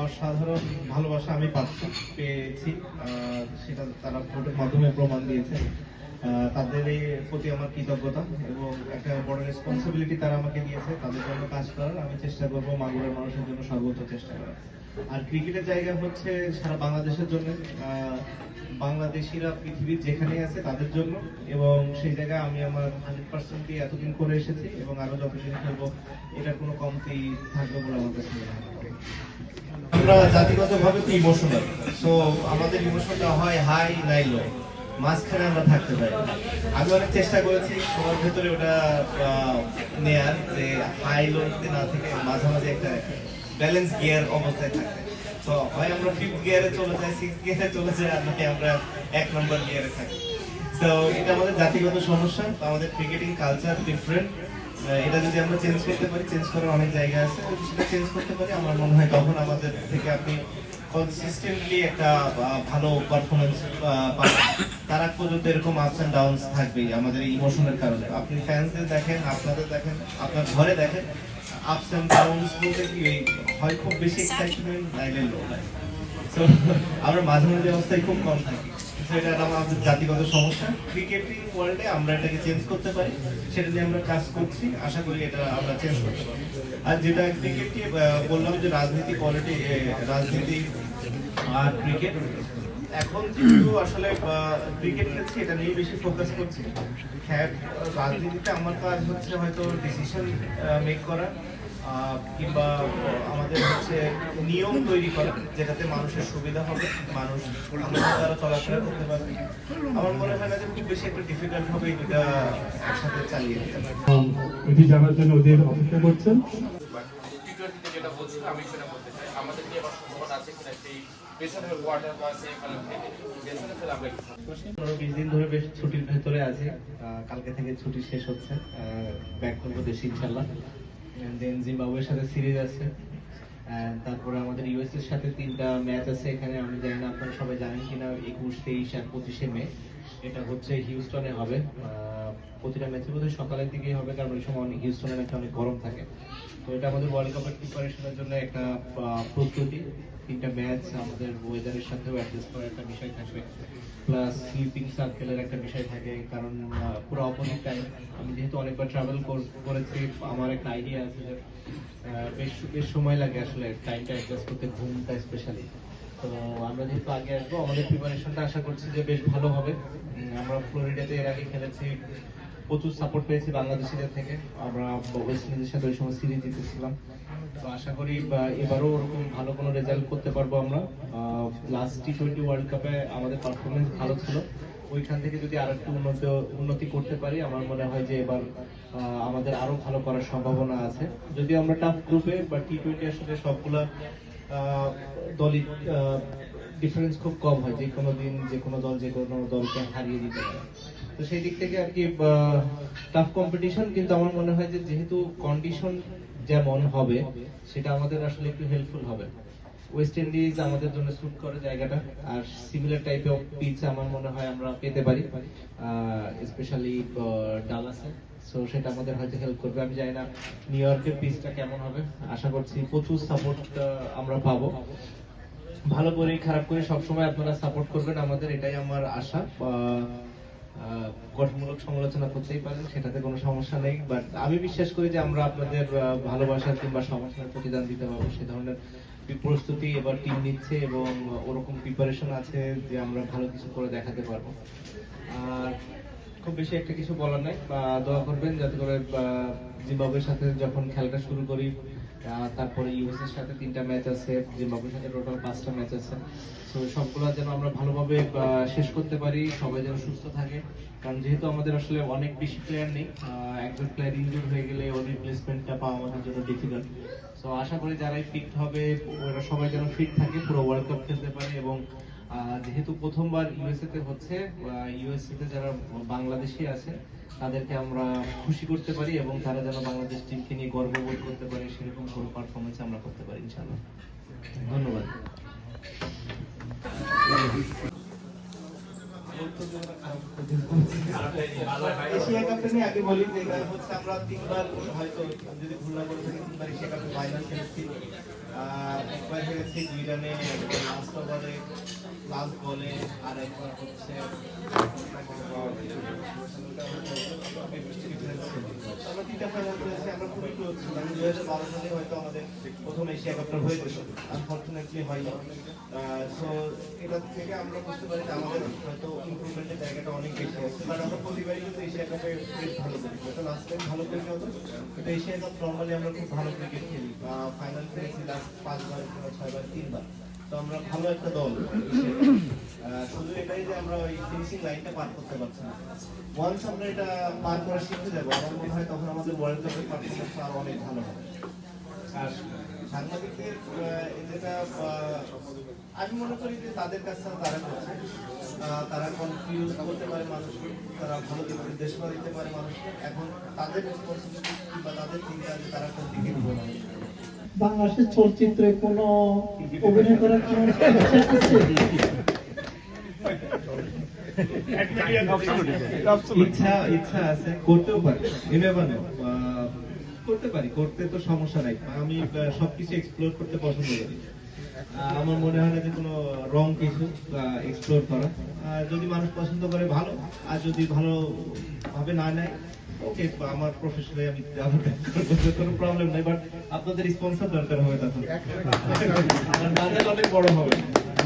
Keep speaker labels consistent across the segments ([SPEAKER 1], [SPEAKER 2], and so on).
[SPEAKER 1] অসাধারণ ভালোবাসা আমি পাচ্ছি পেয়েছি। সেটা তারা ভোটের মাধ্যমে প্রমাণ দিয়েছে। তাদের প্রতি আমার কৃতজ্ঞতা এবং একটা বড় রেসপন্সিবিলিটি তারা আমাকে দিয়েছে। তাদের জন্য কাজ করার আমি চেষ্টা করব মাগুরের মানুষের জন্য সর্বোচ্চ চেষ্টা করার। আর ক্রিকেটের জায়গা হচ্ছে সারা বাংলাদেশের জন্য। বাংলাদেশিরা পৃথিবীর যেখানে আছে তাদের জন্য। এবং সেই জায়গায় আমি আমার হান্ড্রেড পার্সেন্টই এতদিন করে এসেছি এবং আরও যতদিন খেলব, এটার কোনো কমতি থাকবে বলে আমার কাছে মনে হয়। আমরা জাতিগতভাবে তো ইমোশনাল সো আমাদের ইমোশনটা হয় হাই নাই লো মাঝখানে আমরা থাকতে পারি আমি অনেক চেষ্টা করেছি সবার ভেতরে ওটা নেয়ার, যে হাই লোতে না থেকে মাঝামাঝি একটা ব্যালেন্স গিয়ার অবস্থায় থাকতে তো হয় আমরা ফিফথ গিয়ারে চলে যাই সিক্স গিয়ারে চলে যাই, আর নাকি আমরা এক নম্বর গিয়ারে থাকি। তো এটা আমাদের জাতিগত সমস্যা আমাদের ক্রিকেটিং কালচার ডিফারেন্ট এটা যদি আমরা চেঞ্জ করতে পারি চেঞ্জ করার অনেক জায়গা আছে। যদি সেটা চেঞ্জ করতে পারি, আমার মনে হয় তখন আমাদের থেকে আপনি কনসিস্টেন্টলি একটা ভালো পারফরমেন্স পাবেন। তারা পর্যন্ত এরকম আপস অ্যান্ড ডাউনস থাকবেই আমাদের ইমোশনের কারণে। আপনি ফ্যান্সদের দেখেন, আপনাদের দেখেন, আপনার ঘরে দেখেন আপস এন্ড ডাউনস বলতে কি হয় খুব বেশি এক্সাইটমেন্ট নাইলে লো সো আমরা মাঝে মাঝে অবস্থায় খুব কম থাকি। এটা আমাদের জাতিগত সমস্যা। ক্রিকেটিং ওয়ার্ল্ডে আমরা এটাকে চেঞ্জ করতে পারি। সেটা নিয়ে আমরা কাজ করছি। আশা করি এটা আমরা চেঞ্জ করতে পারি। আর যেটা ক্রিকেটকে বললাম যে রাজনীতি পলিটি রাজনীতি আর ক্রিকেট এখন যেহেতু আসলে ক্রিকেট খেলছি এটা নিয়ে বেশি ফোকাস করছি। হ্যাঁ রাজনীতিতে আমার কাজ হচ্ছে হয়তো ডিসিশন মেক করা কিংবা আমাদের হচ্ছে নিয়ম তৈরি করা যেটাতে মানুষের সুবিধা হবে মানুষ দ্বারা চলাফেরা করতে পারবে। আমার মনে হয় না যে খুব বেশি একটা ডিফিকাল্ট হবে এই দুটা একসাথে চালিয়ে দিতে
[SPEAKER 2] এবং এটি জানার জন্য ওদের অপেক্ষা করছেন।
[SPEAKER 3] যেটা বলছিল আমি সেটা
[SPEAKER 1] বিশ দিন ধরে ছুটির ভেতরে কালকে থেকে ছুটি শেষ হচ্ছে ইনশাল্লাহ সাথে সিরিজ আছে তারপরে আমাদের ইউএস এর সাথে তিনটা ম্যাচ আছে এখানে, আমি জানি না আপনারা সবাই জানেন কিনা, একুশ, তেইশ আর পঁচিশে মে, এটা হচ্ছে হিউস্টনে হবে। প্রতিটা ম্যাচে বোধহয় সকালের দিকেই হবে, কারণ ওই সময় অনেক হিউস্টনে নাকি অনেক গরম থাকে। তো এটা আমাদের ওয়ার্ল্ড কাপের প্রিপারেশনের জন্য একটা প্রস্তুতি। তিনটা ম্যাচ আমাদের ওয়েদারের সাথেও অ্যাডজাস্ট করার একটা বিষয় থাকবে। প্লাস স্লিপিং সার্কেলের একটা বিষয় থাকে, কারণ পুরো অপোজিট টাইম আমি যেহেতু অনেকবার ট্রাভেল করেছি, আমার একটা আইডিয়া আছে যে বেশ বেশ সময় লাগে আসলে টাইমটা অ্যাডজাস্ট করতে, ঘুমটা স্পেশালি তো আমরা যেহেতু আগে আসব, আমাদের প্রিপারেশনটা আশা করছি যে বেশ ভালো হবে। আমরা ফ্লোরিডাতে এর আগে খেলেছি, প্রচুর সাপোর্ট পেয়েছি বাংলাদেশিদের থেকে। আমরা ওয়েস্ট ইন্ডিজের সাথে ওই সময় সিরিজ জিতেছিলাম। তো আশা করি এবারও ওরকম ভালো কোনো রেজাল্ট করতে পারব আমরা। লাস্ট টি টোয়েন্টি ওয়ার্ল্ড কাপে আমাদের পারফরমেন্স ভালো ছিল। ওইখান থেকে যদি আরও একটু উন্নত, উন্নতি করতে পারি, আমার মনে হয় যে এবার আমাদের আরও ভালো করার সম্ভাবনা আছে। যদি আমরা টাফ গ্রুপে বা টি টোয়েন্টি আসলে সবগুলা দলই ডিফারেন্স খুব কম হয়, যে কোনো দিন যে কোনো দল, যে কোনো দলকে হারিয়ে দিতে পারে। তো সেই দিক থেকে আর কি টাফ কম্পিটিশন কিন্তু আমার মনে হয় যে যেহেতু কন্ডিশন যেমন হবে, সেটা আমাদের আসলে একটু হেল্পফুল হবে। ওয়েস্ট ইন্ডিজ আমাদের জন্য স্যুট করে জায়গাটা, আর সিমিলার টাইপের পিচ আমার মনে হয় আমরা পেতে পারি। স্পেশালি ডালাসে সো সেটা আমাদের হয়তো হেল্প করবে। আমি জানি না নিউ ইয়র্কের পিচটা কেমন হবে। আশা করছি প্রচুর সাপোর্ট আমরা পাবো। ভালো করে খারাপ করে সবসময় আপনারা সাপোর্ট করবেন আমাদের। এটাই আমার আশা। গঠনমূলক সমালোচনা করতেই পারেন, সেটাতে কোনো সমস্যা নেই। বাট আমি বিশ্বাস করি যে আমরা আপনাদের ভালোবাসা কিংবা সমস্যার প্রতিদান দিতে পারব। সে ধরনের প্রস্তুতি এবার টিম নিচ্ছে এবং ওরকম প্রিপারেশন আছে যে আমরা ভালো কিছু করে দেখাতে পারব। আর খুব বেশি একটা কিছু বলার নাই। দোয়া করবেন যাতে করে জিম্বাবুয়ের সাথে যখন খেলাটা শুরু করি তারপরে ইউএস এর সাথে তিনটা ম্যাচ আছে, জিম্বাবুয়ের সাথে টোটাল পাঁচটা ম্যাচ আছে। তো সবগুলো যেন আমরা ভালোভাবে শেষ করতে পারি, সবাই যেন সুস্থ থাকে। কারণ যেহেতু আমাদের আসলে অনেক বেশি প্লেয়ার নেই একজন প্লেয়ার ইনজুর হয়ে গেলে ওর রিপ্লেসমেন্টটা পাওয়া আমাদের জন্য ডিফিকাল্ট তো আশা করি যারাই ফিট হবে, ওরা সবাই যেন ফিট থাকে, পুরো ওয়ার্ল্ড কাপ খেলতে পারে এবং যেহেতু প্রথমবার ইউএসএ তে হচ্ছে ইউএসএ তে যারা বাংলাদেশি আছে, তাদেরকে আমরা খুশি করতে পারি এবং তারা যেন বাংলাদেশ টিমকে নিয়ে গর্ববোধ করতে পারে, সেরকম কোনো পারফরমেন্স আমরা করতে পারি, ইনশাআল্লাহ। ধন্যবাদ। এশিয়া নিয়ে আগে বলি যে হচ্ছে আমরা তিনবার হয়তো যদি ভুল না করে তিনবার এশিয়া কাপে ফাইনাল হেরেছি দুই রানে লাস্ট ওভারে লাস্ট বলে আর একবার হচ্ছে আমরা তিনটা ফাইনাল খেলেছি হয়তো আমাদের প্রথম এশিয়া কাপটা হয়ে গেল আনফর্চুনেটলি হয়নি সো এটা থেকে আমরা হয়তো জায়গাটা অনেক বেশি আছে। বাট আমরা প্রতিবারই কিন্তু এশিয়া ভালো করি হয়তো লাস্ট টাইম ভালো করি হতো, কিন্তু এশিয়া কাপ নর্মালি আমরা খুব ভালো ক্রিকেট খেলি। বা ফাইনাল খেলেছি লাস্ট পাঁচবার কিংবা তিনবার। তো আমরা ভালো একটা দল। শুধু এটাই যে আমরা ওই ফিনিশিং লাইনটা পার করতে পারছি না। ওয়ান্স আমরা এটা পার করা শিখতে যাব হয় তখন আমাদের ওয়ার্ল্ড কাপের অনেক ভালো হবে। আর সাংবাদিকদের যেটা আমি মনে করি যে তাদের কাছে তারা করছে। তারা কনফিউজ করতে পারে মানুষকে, তারা ভালো দিকে নির্দেশনা দিতে পারে মানুষকে। এখন তাদের রেসপন্সিবিলিটি বা তাদের চিন্তা যে তারা কোন দিকে নিবে না
[SPEAKER 4] বাংলাদেশের চলচ্চিত্রে কোনো অভিনয় করার ইচ্ছা
[SPEAKER 1] ইচ্ছা আছে, করতেও পারি করতে পারি, করতে তো সমস্যা নাই, আমি সবকিছু এক্সপ্লোর করতে পছন্দ করি। আমার মনে হয় না যে কোনো রং কিছু এক্সপ্লোর করা। যদি মানুষ পছন্দ করে, ভালো। আর যদি ভালো ভাবে না নেয় ওকে আমার প্রফেশনে আমি যাব কোনো প্রবলেম নাই বাট আপনাদের স্পন্সর দরকার হবে তখন। অনেক বড় হবে।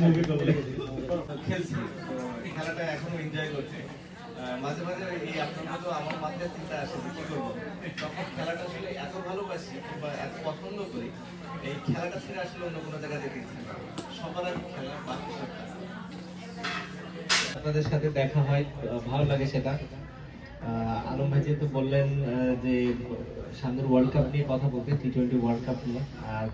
[SPEAKER 1] মুভি করলে খেলছি খেলাটা এখনও এনজয় করছি। মাঝে মাঝে এই আপনার মতো আমার মাথায় চিন্তা আসে যে কি করব। তখন খেলাটা আসলে এত ভালোবাসি কিংবা এত পছন্দ করি এই খেলাটা ছেড়ে আসলে অন্য কোনো জায়গায় যেতে ইচ্ছে সবার আগে খেলা বাকি আপনাদের সাথে দেখা হয় ভালো লাগে সেটা। আলম ভাই যেহেতু বললেন যে সামনের ওয়ার্ল্ড কাপ নিয়ে কথা বলতে টি টোয়েন্টি ওয়ার্ল্ড কাপ নিয়ে, আর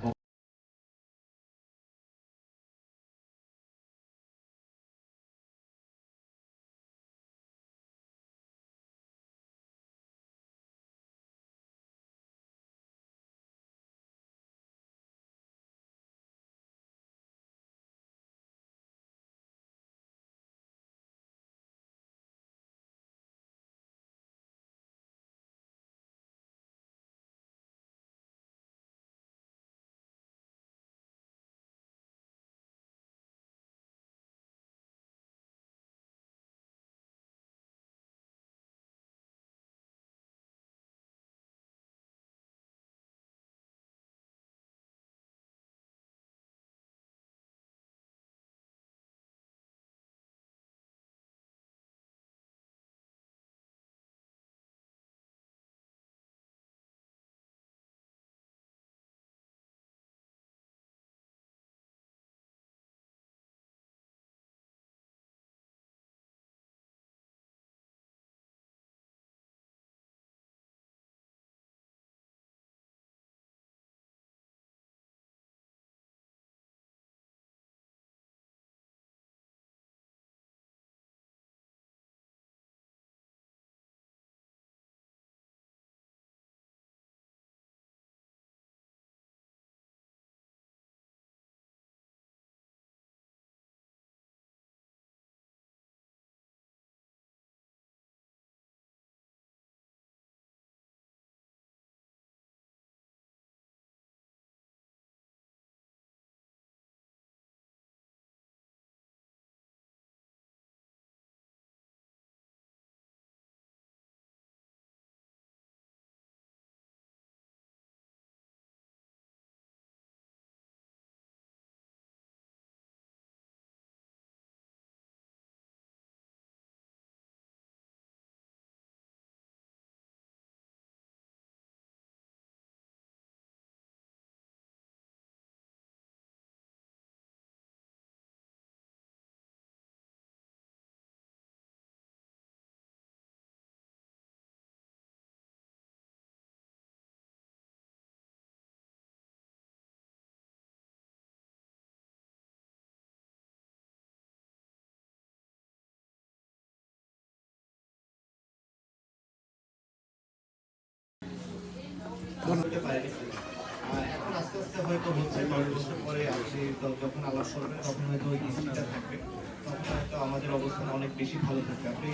[SPEAKER 1] আস্তে হয়তো হচ্ছে বছর পরে আপনি যখন আলাপ করবেন তখন হয়তো ওই হিস্ট্রিটা থাকবে তখন হয়তো আমাদের অবস্থান অনেক বেশি ভালো থাকবে আপনি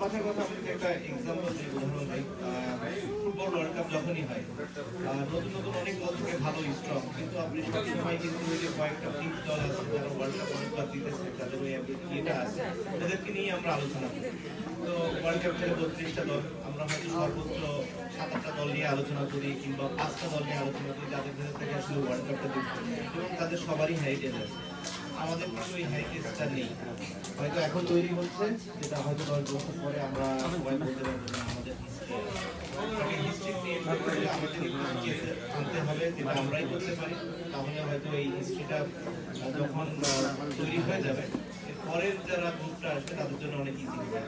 [SPEAKER 1] কথার কথা আপনাকে একটা এক্সাম্পল দিই উদাহরণ দিই। ফুটবল ওয়ার্ল্ড কাপ যখনই হয় নতুন নতুন অনেক দল থেকে ভালো স্ট্রং কিন্তু আপনি সবসময় কিন্তু ওই যে কয়েকটা ফিক্স দল আছে, যারা ওয়ার্ল্ড কাপ অনেকবার জিতেছে, তাদের ওই ইয়েটা আছে। ওদেরকে নিয়ে আমরা আলোচনা করি। তো ওয়ার্ল্ড কাপ খেলে বত্রিশটা দল, আমরা হয়তো সর্বোচ্চ সাত আটটা দল নিয়ে আলোচনা করি, কিংবা পাঁচটা দল নিয়ে আলোচনা করি, যাদের ভেতর থেকে আসলে ওয়ার্ল্ড কাপটা এবং তাদের সবারই হেরিটেজ আছে। আমাদের কিন্তু ওই হেরিটেজটা নেই। হয়তো এখন তৈরি হচ্ছে, যেটা হয়তো দশ বছর পরে আমরা আমাদের এই হিস্ট্রিটা তৈরি হয়ে যাবে পরের যারা গ্রুপটা আসবে, তাদের জন্য অনেক ইজি হবে।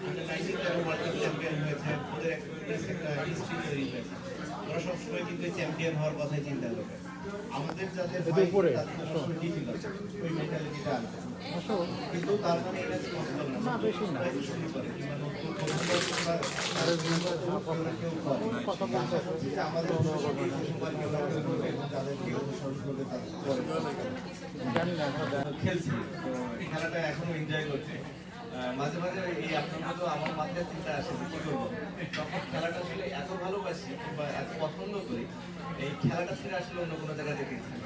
[SPEAKER 1] চ্যাম্পিয়ন হয়েছে একটা হিস্ট্রি তৈরি হয়েছে। ওরা সবসময় কিন্তু চ্যাম্পিয়ন হওয়ার কথাই চিন্তা করবে আমাদের যাদের উপরে। কিন্তু তার মানে এটা না। না বেশি না। খেলছি। খেলাটা এখনও এনজয় করছি। মাঝে মাঝে এই আপনার মতো আমার মাথায় চিন্তা আসে যে কি করব? তখন খেলাটা আসলে এত ভালোবাসি বা এত পছন্দ করি এই খেলাটা ছেড়ে আসলে অন্য কোনো জায়গায় যেতে ইচ্ছা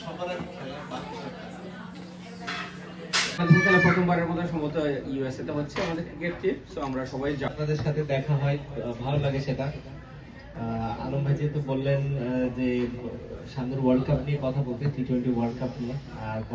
[SPEAKER 1] সবার আগে খেলা বাকি
[SPEAKER 5] খেলা। প্রথমবারের মতো সম্ভবত ইউএসএ তে হচ্ছে আমাদের ক্রিকেট টিম সো আমরা সবাই
[SPEAKER 1] আপনাদের সাথে দেখা হয় ভালো লাগে সেটা। আহ, আলম ভাই যেহেতু বললেন যে সামনের ওয়ার্ল্ড কাপ নিয়ে কথা বলতে টি টোয়েন্টি ওয়ার্ল্ড কাপ নিয়ে আর